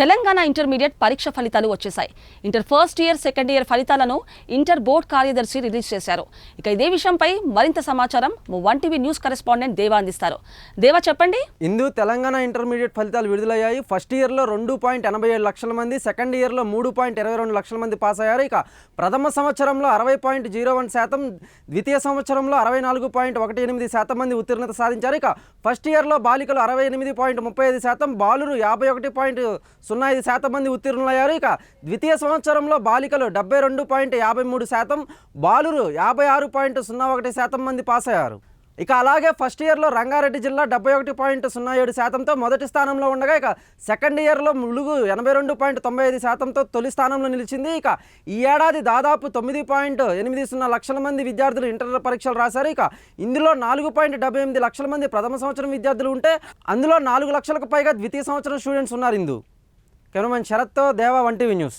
Telangana intermediate పరీక్ష ఫలితాలు వచ్చేశాయి. Inter first year second year ఫలితాలను ఇంటర్ బోర్డ్ కార్యదర్శి రిలీజ్ చేశారు. ఇక ఇదే విషయంపై మరింత సమాచారం వన్ టీవీ న్యూస్ కరెస్పాండెంట్ దేవా అందిస్తారు. దేవా చెప్పండి? ఇందు తెలంగాణ ఇంటర్మీడియట్ ఫలితాలు విడుదలయ్యాయి. ఫస్ట్ ఇయర్లో రెండు పాయింట్ ఎనభై ఏడు లక్షల మంది సెకండ్ ఇయర్లో మూడు పాయింట్ ఇరవై రెండు లక్షల మంది పాస్ అయ్యారు. ఇక ప్రథమ సంవత్సరంలో అరవై పాయింట్ జీరో వన్ శాతం ద్వితీయ సంవత్సరంలో అరవై నాలుగు పాయింట్ ఒకటి ఎనిమిది శాతం మంది ఉత్తీర్ణత సాధించారు. ఇక ఫస్ట్ ఇయర్లో బాలికలు అరవై ఎనిమిది పాయింట్ ముప్పై ఐదు శాతం బాలురు యాభై ఒకటి పాయింట్ సున్నా ఐదు శాతం మంది ఉత్తీర్ణులయ్యారు. ఇక ద్వితీయ సంవత్సరంలో బాలికలు డెబ్బై రెండు పాయింట్ యాభై మూడు శాతం బాలురు యాభై ఆరు పాయింట్ సున్నా ఒకటి శాతం మంది పాస్ అయ్యారు ఇక అలాగే ఫస్ట్ ఇయర్లో రంగారెడ్డి జిల్లా డెబ్బై ఒకటి పాయింట్ సున్నా ఏడు శాతంతో మొదటి స్థానంలో ఉండగా ఇక సెకండ్ ఇయర్లో ములుగు ఎనభై రెండు పాయింట్ తొంభై ఐదు శాతంతో తొలి స్థానంలో నిలిచింది. ఇక ఈ ఏడాది దాదాపు తొమ్మిది పాయింట్ ఎనిమిది సున్నా లక్షల మంది విద్యార్థులు ఇంటర్ పరీక్షలు రాశారు. ఇక ఇందులో నాలుగు పాయింట్ డెబ్బై ఎనిమిది లక్షల మంది ప్రథమ సంవత్సరం విద్యార్థులు ఉంటే అందులో నాలుగు లక్షలకు పైగా ద్వితీయ సంవత్సరం స్టూడెంట్స్ ఉన్నారు ఇందు. కెమెరామెన్ శరత్తో దేవా వంటివి న్యూస్.